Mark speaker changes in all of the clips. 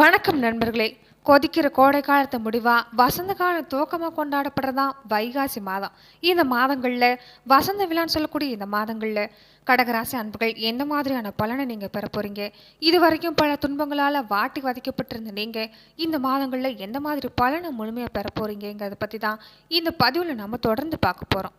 Speaker 1: வணக்கம் நண்பர்களே. கொதிக்கிற கோடை காலத்து முடிவா வசந்த காலம் துவக்கமாக கொண்டாடப்படுறதான் வைகாசி மாதம். இந்த மாதங்களில் வசந்த விழான்னு சொல்லக்கூடிய இந்த மாதங்களில் கடகராசி அன்புகள் எந்த மாதிரியான பலனை நீங்கள் பெற போறீங்க? இது வரைக்கும் பல துன்பங்களால் வாட்டி வதைக்கப்பட்டிருந்த நீங்கள் இந்த மாதங்களில் எந்த மாதிரி பலனை முழுமையாக பெற போறீங்கிறத பற்றி தான் இந்த பதிவில் நம்ம தொடர்ந்து பார்க்க போகிறோம்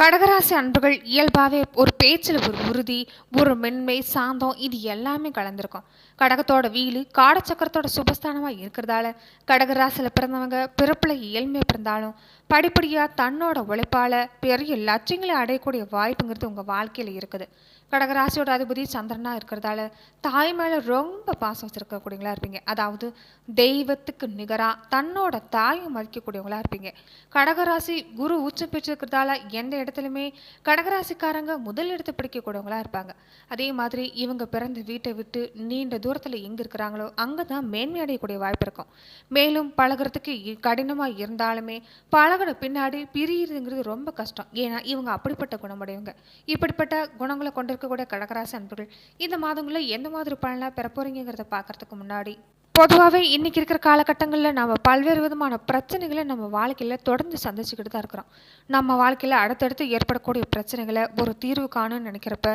Speaker 1: கடகராசி அன்புகள் இயல்பாகவே ஒரு பேச்சில் ஒரு உறுதி ஒரு மென்மை சாந்தம் இது எல்லாமே கலந்துருக்கும். கடகத்தோட வீலு காடச்சக்கரத்தோட சுபஸ்தானமாக இருக்கிறதால கடகராசியில் பிறந்தவங்க பிறப்பில் ஏழ்மையாக பிறந்தாலும் படிப்படியாக தன்னோட உழைப்பால் பெரிய லட்சியங்களை அடையக்கூடிய வாய்ப்புங்கிறது உங்கள் வாழ்க்கையில் இருக்குது. கடகராசியோட அதிபதி சந்திரனாக இருக்கிறதால தாய் மேலே ரொம்ப பாசம் வச்சுருக்கக்கூடியவங்களா இருப்பீங்க. அதாவது தெய்வத்துக்கு நிகராக தன்னோட தாயை மதிக்கக்கூடியவங்களா இருப்பீங்க. கடகராசி குரு உச்சம் பெற்றிருக்கிறதால எந்த இடத்துலையுமே கடகராசிக்காரங்க முதல் இடத்தை பிடிக்கக்கூடியவங்களா இருப்பாங்க. அதே மாதிரி இவங்க பிறந்த வீட்டை விட்டு நீண்ட தூரத்தில் எங்கே இருக்கிறாங்களோ அங்கே தான் மேன்மை அடையக்கூடிய வாய்ப்பு இருக்கும். மேலும் பழகுறதுக்கு கடினமாக இருந்தாலுமே பழகின பின்னாடி பிரியுறதுங்கிறது ரொம்ப கஷ்டம். ஏன்னா இவங்க அப்படிப்பட்ட குணமுடையவங்க. இப்படிப்பட்ட குணங்களை கொண்டிருக்கக்கூடிய கடகராசி அன்பர்கள் இந்த மாதங்களில் எந்த மாதிரி பலனாக பெற போகிறீங்கிறத பார்க்கறதுக்கு முன்னாடி பொதுவாகவே இன்றைக்கி இருக்கிற காலகட்டங்களில் நம்ம பல்வேறு விதமான பிரச்சனைகளை நம்ம வாழ்க்கையில் தொடர்ந்து சந்திச்சுக்கிட்டு தான் இருக்கிறோம். நம்ம வாழ்க்கையில் அடுத்தடுத்து ஏற்படக்கூடிய பிரச்சனைகளை ஒரு தீர்வு காணும்னு நினைக்கிறப்ப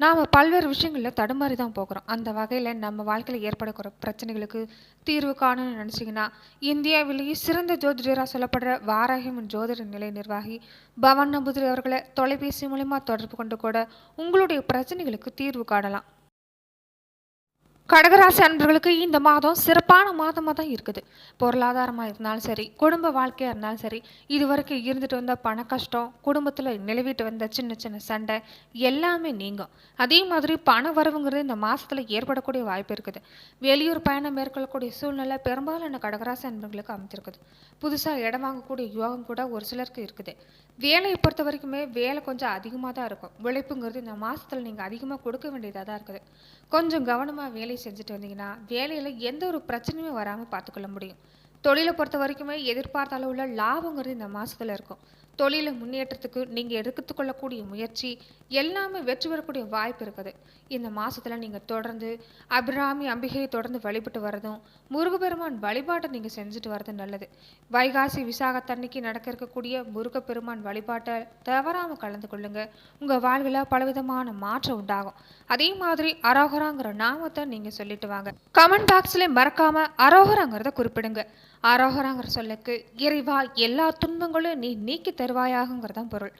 Speaker 1: நாம் பல்வேறு விஷயங்களில் தடுமாறி தான் போகிறோம். அந்த வகையில் நம்ம வாழ்க்கையில் ஏற்படக்கூடிய பிரச்சனைகளுக்கு தீர்வு காணும்னு நினச்சிங்கன்னா இந்தியாவிலேயே சிறந்த ஜோதிடராக சொல்லப்படுற வாராகிமன் ஜோதிட நிலை நிர்வாகி பவன் நம்பூதிரி அவர்களை தொலைபேசி மூலிமா தொடர்பு கொண்டு கூட உங்களுடைய பிரச்சனைகளுக்கு தீர்வு காணலாம். கடகராசி அன்பர்களுக்கு இந்த மாதம் சிறப்பான மாதமாக தான் இருக்குது. பொருளாதாரமாக இருந்தாலும் சரி குடும்ப வாழ்க்கையாக இருந்தாலும் சரி இது வரைக்கும் இருந்துட்டு வந்த பண கஷ்டம் குடும்பத்தில் நிலவிட்டு வந்த சின்ன சின்ன சண்டை எல்லாமே நீங்கும். அதே மாதிரி பண வரவுங்கிறது இந்த மாதத்தில் ஏற்படக்கூடிய வாய்ப்பு இருக்குது. வெளியூர் பயணம் மேற்கொள்ளக்கூடிய சூழ்நிலை பெரும்பாலான கடகராசி அன்பர்களுக்கு அமைச்சிருக்குது புதுசாக இடம் வாங்கக்கூடிய யோகம் கூட ஒரு சிலருக்கு இருக்குது. வேலையை பொறுத்த வரைக்குமே வேலை கொஞ்சம் அதிகமாக தான் இருக்கும். உழைப்புங்கிறது இந்த மாதத்தில் நீங்கள் அதிகமாக கொடுக்க வேண்டியதாக தான் இருக்குது. கொஞ்சம் கவனமாக வேலை செஞ்சுட்டு வந்தீங்கன்னா வேலையில் எந்த ஒரு பிரச்சனையும் வராமல் பார்த்துக்கொள்ள முடியும். தொழிலை பொறுத்த வரைக்குமே எதிர்பார்த்த அளவுள்ள லாபங்கிறது இந்த மாதத்தில் இருக்கும். தொழிலை முன்னேற்றத்துக்கு நீங்கள் எடுத்துக்கொள்ளக்கூடிய முயற்சி எல்லாமே வெற்றி பெறக்கூடிய வாய்ப்பு இருக்குது. இந்த மாதத்தில் நீங்கள் தொடர்ந்து அபிராமி அம்பிகையை தொடர்ந்து வழிபட்டு வரதும் முருகப்பெருமான் வழிபாட்டை நீங்கள் செஞ்சுட்டு வரது நல்லது. வைகாசி விசாகத்தன்னைக்கு நடக்க இருக்கக்கூடிய முருகப்பெருமான் வழிபாட்டை தவறாமல் கலந்து கொள்ளுங்க. உங்கள் வாழ்வில் பலவிதமான மாற்றம் உண்டாகும். அதே மாதிரி அரோகராங்கிற நாமத்தை நீங்கள் சொல்லிட்டு வாங்க. கமெண்ட் பாக்ஸ்லேயும் மறக்காமல் அரோகராங்கிறத குறிப்பிடுங்க. அரோகராங்கிற சொல்லுக்கு இறைவா எல்லா துன்பங்களும் நீ நீக்கி தருவாயாகங்கிறதான் பொருள்.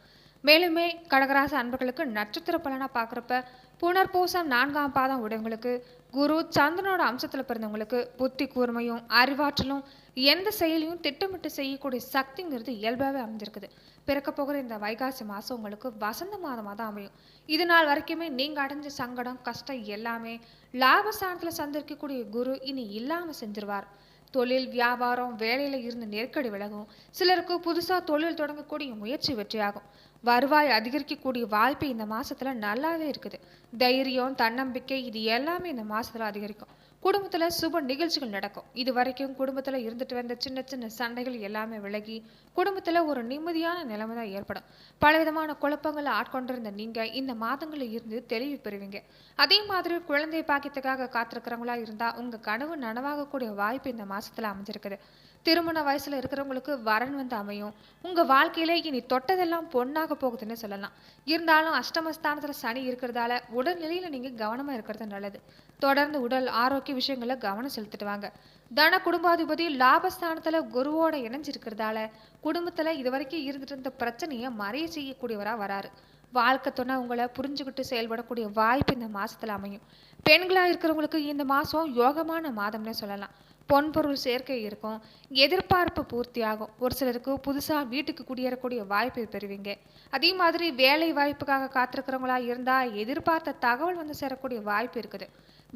Speaker 1: மேலுமே கடகராச அன்பர்களுக்கு நட்சத்திர பலனாக பார்க்குறப்ப புனர்பூசம் நான்காம் பாதம் உடையவங்களுக்கு குரு சந்திரனோட அம்சத்தில் பிறந்தவங்களுக்கு புத்தி கூர்மையும் அறிவாற்றலும் எந்த செயலையும் திட்டமிட்டு செய்யக்கூடிய சக்திங்கிறது இயல்பாகவே அமைஞ்சிருக்குது. பிறக்க போகிற இந்த வைகாசி மாதம் உங்களுக்கு வசந்த மாதமாக தான் அமையும். இது நாள் வரைக்குமே நீங்கள் அடைஞ்ச சங்கடம் கஷ்டம் எல்லாமே லாபஸ்தானத்தில் சந்திருக்கக்கூடிய குரு இனி இல்லாமல் செஞ்சிருவார். தொழில் வியாபாரம் வேலையில் இருந்து நெருக்கடி விலகும். சிலருக்கு புதுசாக தொழில் தொடங்கக்கூடிய முயற்சி வெற்றியாகும். வருவாய் அதிகரிக்கக்கூடிய வாய்ப்பு இந்த மாசத்துல நல்லாவே இருக்குது. தைரியம் தன்னம்பிக்கை இது எல்லாமே இந்த மாசத்துல அதிகரிக்கும். குடும்பத்தில் சுப நிகழ்ச்சிகள் நடக்கும். இது வரைக்கும் குடும்பத்தில் இருந்துட்டு வந்த சின்ன சின்ன சண்டைகள் எல்லாமே விலகி குடும்பத்தில் ஒரு நிம்மதியான நிலைமை தான் ஏற்படும். பலவிதமான குழப்பங்களை ஆட்கொண்டிருந்த நீங்கள் இந்த மாதங்களில் இருந்து தெளிவு பெறுவீங்க. அதே மாதிரி குழந்தை பாக்கியத்துக்காக காத்திருக்கிறவங்களா இருந்தால் உங்கள் கனவு நனவாகக்கூடிய வாய்ப்பு இந்த மாதத்தில் அமைஞ்சிருக்குது. திருமண வயசில் இருக்கிறவங்களுக்கு வரன் வந்து அமையும். உங்கள் வாழ்க்கையில இனி தொட்டதெல்லாம் பொண்ணாக போகுதுன்னு சொல்லலாம். இருந்தாலும் அஷ்டமஸ்தானத்தில் சனி இருக்கிறதால உடல்நிலையில் நீங்கள் கவனமாக இருக்கிறது நல்லது. தொடர்ந்து உடல் ஆரோக்கிய விஷயங்களில் கவனம் செலுத்திட்டு வாங்க தன குடும்பாதிபதி லாபஸ்தானத்தில் குருவோட இணைஞ்சிருக்கிறதால குடும்பத்தில் இது வரைக்கும் இருந்துட்டு இருந்த பிரச்சனையை மறைய செய்யக்கூடியவராக வராரு. வாழ்க்கை துணை உங்களை புரிஞ்சுக்கிட்டு செயல்படக்கூடிய வாய்ப்பு இந்த மாதத்தில் அமையும். பெண்களாக இருக்கிறவங்களுக்கு இந்த மாதம் யோகமான மாதம்னே சொல்லலாம். பொன்பொருள் சேர்க்கை இருக்கும். எதிர்பார்ப்பு பூர்த்தியாகும். ஒரு சிலருக்கு புதுசாக வீட்டுக்கு குடியேறக்கூடிய வாய்ப்பை பெறுவீங்க. அதே மாதிரி வேலை வாய்ப்புக்காக காத்திருக்கிறவங்களா இருந்தால் எதிர்பார்த்த தகவல் வந்து சேரக்கூடிய வாய்ப்பு இருக்குது.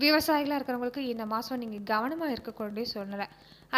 Speaker 1: விவசாயிகளாக இருக்கிறவங்களுக்கு இந்த மாதம் நீங்கள் கவனமாக இருக்கக்கூடிய சூழ்நிலை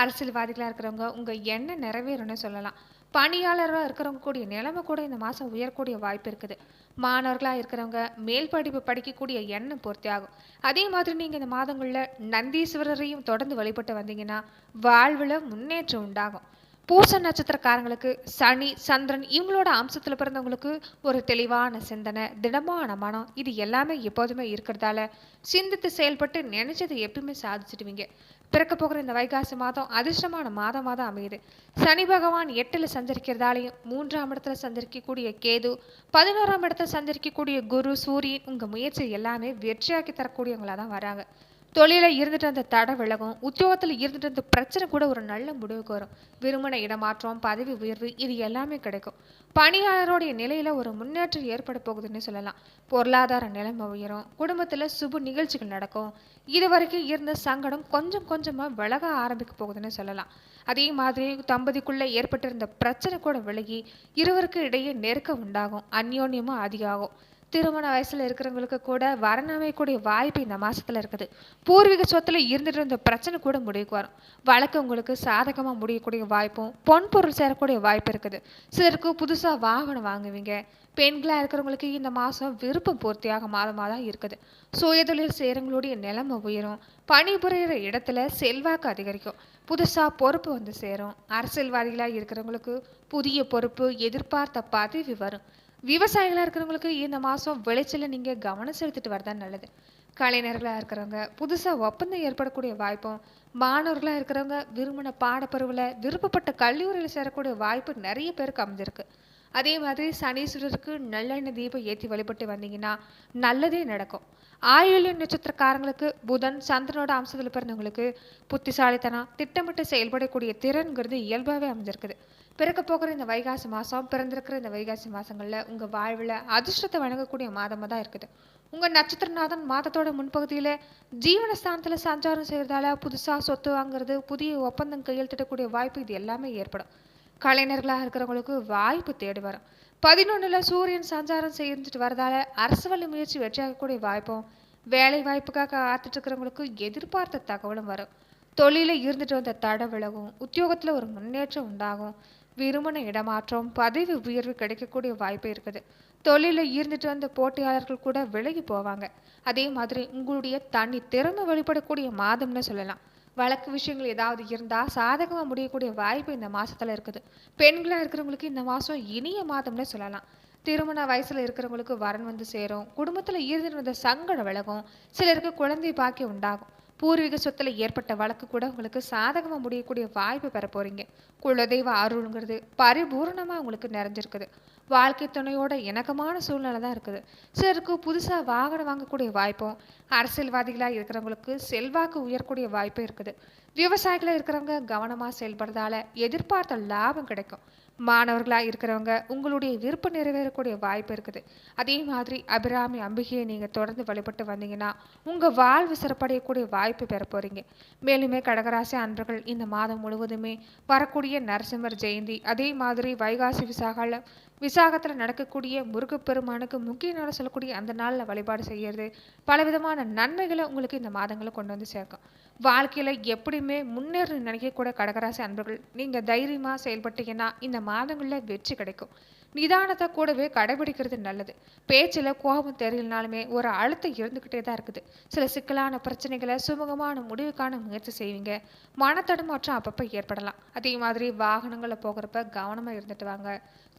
Speaker 1: அரசியல்வாதிகளாக இருக்கிறவங்க உங்கள் எண்ணம் நிறைவேறும்னு சொல்லலாம். பணியாளராக இருக்கிறவங்க கூடிய நிலைமை கூட இந்த மாதம் உயரக்கூடிய வாய்ப்பு இருக்குது. மாணவர்களாக இருக்கிறவங்க மேல் படிப்பு படிக்கக்கூடிய எண்ணம் பூர்த்தி ஆகும். அதே மாதிரி நீங்கள் இந்த மாதங்களில் நந்தீஸ்வரரையும் தொடர்ந்து வழிபட்டு வந்தீங்கன்னா வாழ்வில் முன்னேற்றம் உண்டாகும். பூச நட்சத்திரக்காரங்களுக்கு சனி சந்திரன் இவங்களோட அம்சத்தில் பிறந்தவங்களுக்கு ஒரு தெளிவான சிந்தனை திடமான மனம் இது எல்லாமே எப்போதுமே இருக்கிறதால சிந்தித்து செயல்பட்டு நினைச்சதை எப்பயுமே சாதிச்சிடுவீங்க. பிறக்க போகிற இந்த வைகாசி மாதம் அதிர்ஷ்டமான மாதமாக தான் அமையுது. சனி பகவான் எட்டில் சஞ்சரிக்கிறதாலையும் மூன்றாம் இடத்துல சஞ்சரிக்கக்கூடிய கேது பதினோராம் இடத்துல சஞ்சரிக்கக்கூடிய குரு சூரியன் உங்கள் முயற்சி எல்லாமே வெற்றியாக்கி தரக்கூடியவங்களாக தான் வராங்க. தொழிலில் இருந்துட்டு அந்த தடை விலகும் உத்தியோகத்தில் இருந்துட்டு அந்த பிரச்சனை கூட ஒரு நல்ல முடிவுக்கு வரும். விரும்பின இடமாற்றம் பதவி உயர்வு இது எல்லாமே கிடைக்கும். பணியாளருடைய நிலையில் ஒரு முன்னேற்றம் ஏற்பட போகுதுன்னு சொல்லலாம். பொருளாதார நிலைமை உயரும் குடும்பத்தில் சுப நிகழ்ச்சிகள் நடக்கும். இது வரைக்கும் இருந்த சங்கடம் கொஞ்சம் கொஞ்சமாக விலக ஆரம்பிக்க போகுதுன்னு சொல்லலாம். அதே மாதிரி தம்பதிக்குள்ளே ஏற்பட்டிருந்த பிரச்சனை கூட விலகி இருவருக்கு இடையே நெருக்கம் உண்டாகும் அந்யோன்யமும் அதிகாகும். திருமண வயசில் இருக்கிறவங்களுக்கு கூட வரன் அமையக்கூடிய வாய்ப்பு இந்த மாதத்தில் இருக்குது. பூர்வீக சொத்துல இருந்துட்டு இருந்த பிரச்சனை கூட முடிவுக்கு வரும். வழக்கு உங்களுக்கு சாதகமாக முடியக்கூடிய வாய்ப்பும் பொன் பொருள் சேரக்கூடிய வாய்ப்பு இருக்குது. சிலருக்கு புதுசாக வாகனம் வாங்குவீங்க. பெண்களாக இருக்கிறவங்களுக்கு இந்த மாதம் விருப்பம் பூர்த்தியாக மாதமாக தான் இருக்குது. சுயதொழில் செய்கிறவங்களுடைய நிலைமை உயரும். பணிபுரிகிற இடத்துல செல்வாக்கு அதிகரிக்கும். புதுசாக பொறுப்பு வந்து சேரும். அரசியல்வாதிகளாக இருக்கிறவங்களுக்கு புதிய பொறுப்பு எதிர்பார்த்த பதவி வரும். விவசாயிகளாக இருக்கிறவங்களுக்கு இந்த மாதம் விளைச்சலில் நீங்கள் கவனம் செலுத்திட்டு வரதான் நல்லது. கலைஞர்களாக இருக்கிறவங்க புதுசாக ஒப்பந்தம் ஏற்படக்கூடிய வாய்ப்பும் மாணவர்களாக இருக்கிறவங்க விரும்பின பாடப்பருவில் விருப்பப்பட்ட கல்லூரியில் சேரக்கூடிய வாய்ப்பு நிறைய பேருக்கு அமைஞ்சிருக்கு. அதே மாதிரி சனீஸ்வரருக்கு நல்லெண்ணெய் தீபம் ஏற்றி வழிபட்டு வந்தீங்கன்னா நல்லதே நடக்கும். ஆயுள்ய நட்சத்திரக்காரங்களுக்கு புதன் சந்திரனோட அம்சத்தில் பிறந்தவங்களுக்கு புத்திசாலித்தனம் திட்டமிட்டு செயல்படக்கூடிய திறன்கிறது இயல்பாகவே அமைஞ்சிருக்குது. பிறக்க போகிற இந்த வைகாசி மாதம் பிறந்திருக்கிற இந்த வைகாசி மாதங்களில் உங்கள் வாழ்வில் அதிர்ஷ்டத்தை வழங்கக்கூடிய மாதமாக தான் இருக்குது. உங்கள் நட்சத்திரநாதன் மாதத்தோட முன்பகுதியில் ஜீவனஸ்தானத்தில் சஞ்சாரம் செய்கிறதால புதுசாக சொத்து வாங்குறது புதிய ஒப்பந்தம் கையெழுத்திடக்கூடிய வாய்ப்பு இது எல்லாமே ஏற்படும். கலைஞர்களாக இருக்கிறவங்களுக்கு வாய்ப்பு தேடி வரும். பதினொன்றில் சூரியன் சஞ்சாரம் செஞ்சுட்டு வரதால அரசு வழி முயற்சி வெற்றியாகக்கூடிய வாய்ப்பும் வேலை வாய்ப்புக்காக காத்துட்டு இருக்கிறவங்களுக்கு எதிர்பார்த்த தகவலும் வரும். தொழிலில் இருந்துட்டு வந்த தடை விலகும் உத்தியோகத்தில் ஒரு முன்னேற்றம் உண்டாகும். விரும்பின இடமாற்றம் பதவி உயர்வு கிடைக்கக்கூடிய வாய்ப்பு இருக்குது. தொழிலில் இருந்துட்டு வந்த போட்டியாளர்கள் கூட விலகி போவாங்க. அதே மாதிரி உங்களுடைய தனி திறமை வெளிப்படக்கூடிய மாதம்னு சொல்லலாம். வழக்கு விஷயங்கள் ஏதாவது இருந்தால் சாதகமாக முடியக்கூடிய வாய்ப்பு இந்த மாதத்தில் இருக்குது. பெண்களாக இருக்கிறவங்களுக்கு இந்த மாதம் இனிய மாதம்னு சொல்லலாம். திருமண வயசில் இருக்கிறவங்களுக்கு வரன் வந்து சேரும். குடும்பத்தில் இருந்துட்டு வந்த சங்கடம் விலகும். சிலருக்கு குழந்தை பாக்கி உண்டாகும். பூர்வீக சொத்துல ஏற்பட்ட வழக்கு கூட உங்களுக்கு சாதகமாக முடியக்கூடிய வாய்ப்பு பெற போகிறீங்க குலதெய்வ அருள்ங்கிறது பரிபூர்ணமாக உங்களுக்கு நிறைஞ்சிருக்குது. வாழ்க்கை துணையோட இணக்கமான சூழ்நிலை தான் இருக்குது. சிலருக்கு புதுசாக வாகனம் வாங்கக்கூடிய வாய்ப்பும் அரசியல்வாதிகளாக இருக்கிறவங்களுக்கு செல்வாக்கு உயரக்கூடிய வாய்ப்பும் இருக்குது. விவசாயிகளாக இருக்கிறவங்க கவனமாக செயல்படுறதால எதிர்பார்த்த லாபம் கிடைக்கும். மாணவர்களாக இருக்கிறவங்க உங்களுடைய விருப்பம் நிறைவேறக்கூடிய வாய்ப்பு இருக்குது. அதே மாதிரி அபிராமி அம்பிகையை நீங்கள் தொடர்ந்து வழிபட்டு வந்தீங்கன்னா உங்கள் வாழ்வு சிறப்படையக்கூடிய வாய்ப்பு வாய்ப்பு பெற போகிறீங்க மேலுமே கடகராசி அன்பர்கள் இந்த மாதம் முழுவதுமே வரக்கூடிய நரசிம்மர் ஜெயந்தி அதே மாதிரி வைகாசி விசாகால விசாகத்தில் நடக்கக்கூடிய முருகப்பெருமானுக்கு முக்கிய நாள் சொல்லக்கூடிய அந்த நாளில் வழிபாடு செய்கிறது பலவிதமான நன்மைகளை உங்களுக்கு இந்த மாதங்களை கொண்டு வந்து சேர்க்கும். வாழ்க்கையில் எப்படியுமே முன்னேறி நினைக்கக்கூட கடகராசி அன்பர்கள் நீங்கள் தைரியமாக செயல்பட்டீங்கன்னா இந்த மாதங்களில் வெற்றி கிடைக்கும். நிதானத்தை கூடவே கடைபிடிக்கிறது நல்லது. பேச்சில் கோபம் தெரியலனாலுமே ஒரு அழுத்தம் இருந்துக்கிட்டே தான் இருக்குது. சில சிக்கலான பிரச்சனைகளை சுமூகமான முடிவுக்கான முயற்சி செய்வீங்க. மனத்தடுமாற்றம் அப்பப்போ ஏற்படலாம். அதே மாதிரி வாகனங்களில் போகிறப்ப கவனமாக இருந்துட்டு வாங்க.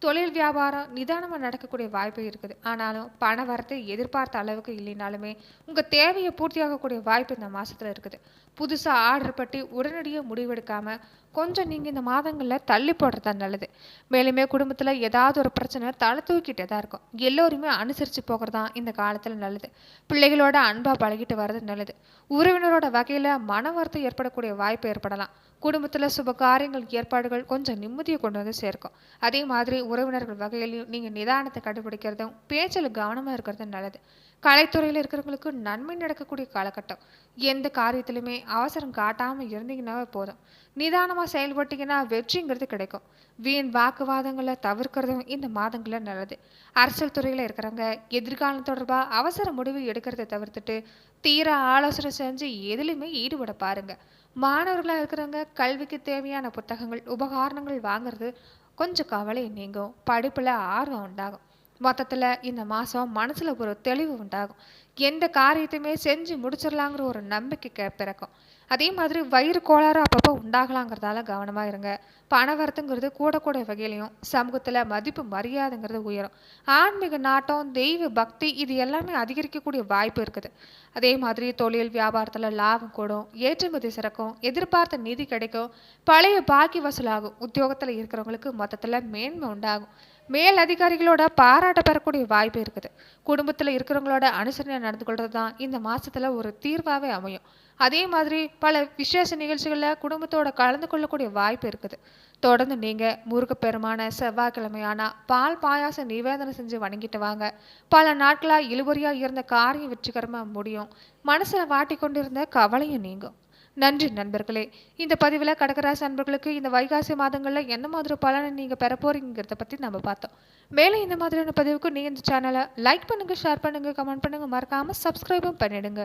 Speaker 1: தொழில் வியாபாரம் நிதானமாக நடக்கக்கூடிய வாய்ப்பு இருக்குது. ஆனாலும் பண வரத்து எதிர்பார்த்த அளவுக்கு இல்லைனாலுமே உங்கள் தேவையை பூர்த்தியாகக்கூடிய வாய்ப்பு இந்த மாதத்தில் இருக்குது. புதுசாக ஆர்டர் பட்டி உடனடியாக முடிவெடுக்காமல் கொஞ்சம் நீங்கள் இந்த மாதங்களில் தள்ளி போடுறது நல்லது. மேலுமே குடும்பத்தில் ஏதாவது ஒரு பிரச்சனை தலை தூக்கிட்டே தான் இருக்கும். எல்லோருமே அனுசரித்து போகிறது தான் இந்த காலத்தில் நல்லது. பிள்ளைகளோட அன்பாக பழகிட்டு வர்றது நல்லது. உறவினரோட வகையில் மன வருத்தம் ஏற்படக்கூடிய வாய்ப்பு ஏற்படலாம். குடும்பத்தில் சுப காரியங்கள் ஏற்பாடுகள் கொஞ்சம் நிம்மதியை கொண்டு வந்து சேர்க்கும். அதே மாதிரி உறவினர்கள் வகையிலையும் நீங்கள் நிதானத்தை கண்டுபிடிக்கிறதும் பேச்சில் கவனமாக இருக்கிறதும் நல்லது. கலைத்துறையில் இருக்கிறவங்களுக்கு நன்மை நடக்கக்கூடிய காலகட்டம். எந்த காரியத்திலுமே அவசரம் காட்டாமல் இருந்தீங்கன்னாவே போதும். நிதானமாக செயல்பட்டீங்கன்னா வெற்றிங்கிறது கிடைக்கும். வீண் வாக்குவாதங்களை தவிர்க்கிறதும் இந்த மாதங்களில் நல்லது. அரசியல் துறையில் இருக்கிறவங்க எதிர்காலம் தொடர்பாக அவசர முடிவு எடுக்கிறத தவிர்த்துட்டு தீர ஆலோசனை செஞ்சு எதுலையுமே ஈடுபட பாருங்கள் மாணவர்களாக இருக்கிறவங்க கல்விக்கு தேவையான புத்தகங்கள் உபகரணங்கள் வாங்குறது கொஞ்சம் கவலை நீங்கும். படிப்பில் ஆர்வம் உண்டாகும். மொத்தத்தில் இந்த மாதம் மனசில் ஒரு தெளிவு உண்டாகும். எந்த காரியத்தையுமே செஞ்சு முடிச்சிடலாங்கிற ஒரு நம்பிக்கை பிறக்கும். அதே மாதிரி வயிறு கோளாறு அப்பப்போ உண்டாகலாங்கிறதால கவனமாக இருங்க. பணவரத்துங்கிறது கூட கூட வகையிலையும் சமூகத்தில் மதிப்பு மரியாதைங்கிறது உயரும். ஆன்மீக நாட்டம் தெய்வ பக்தி இது எல்லாமே அதிகரிக்கக்கூடிய வாய்ப்பு இருக்குது. அதே மாதிரி தொழில் வியாபாரத்தில் லாபம் கூடும் ஏற்றுமதி சிறக்கும் எதிர்பார்த்த நிதி கிடைக்கும் பழைய பாக்கி வசூலாகும் உத்தியோகத்தில் இருக்கிறவங்களுக்கு மொத்தத்தில் மேன்மை உண்டாகும். மேல் அதிகாரிகளோட பாராட்ட பெறக்கூடிய வாய்ப்பு இருக்குது. குடும்பத்தில் இருக்கிறவங்களோட அனுசரணை நடந்து கொள்வது தான் இந்த மாதத்தில் ஒரு தீர்வாகவே அமையும். அதே மாதிரி பல விசேஷ நிகழ்ச்சிகளில் குடும்பத்தோட கலந்து கொள்ளக்கூடிய வாய்ப்பு இருக்குது. தொடர்ந்து நீங்கள் முருகப்பெருமான செவ்வாய்க்கிழமையானா பால் பாயாசம் நிவேதனம் செஞ்சு வணங்கிட்டு வாங்க. பல நாட்களாக இழுபறியாக இருந்த காரியம் வெற்றிகரமாக முடியும். மனசில் வாட்டி கொண்டிருந்த கவலையும் நீங்கும். நன்றி நண்பர்களே. இந்த பதிவில் கடகராசி நண்பர்களுக்கு இந்த வைகாசி மாதங்களில் என்ன மாதிரி பலனை நீங்கள் பெற போறீங்கிறத பற்றி நம்ம பார்த்தோம். மேலே இந்த மாதிரியான பதிவுக்கு நீங்கள் இந்த சேனலை லைக் பண்ணுங்கள் ஷேர் பண்ணுங்கள் கமெண்ட் பண்ணுங்கள் மறக்காமல் சப்ஸ்கிரைபும் பண்ணிடுங்க.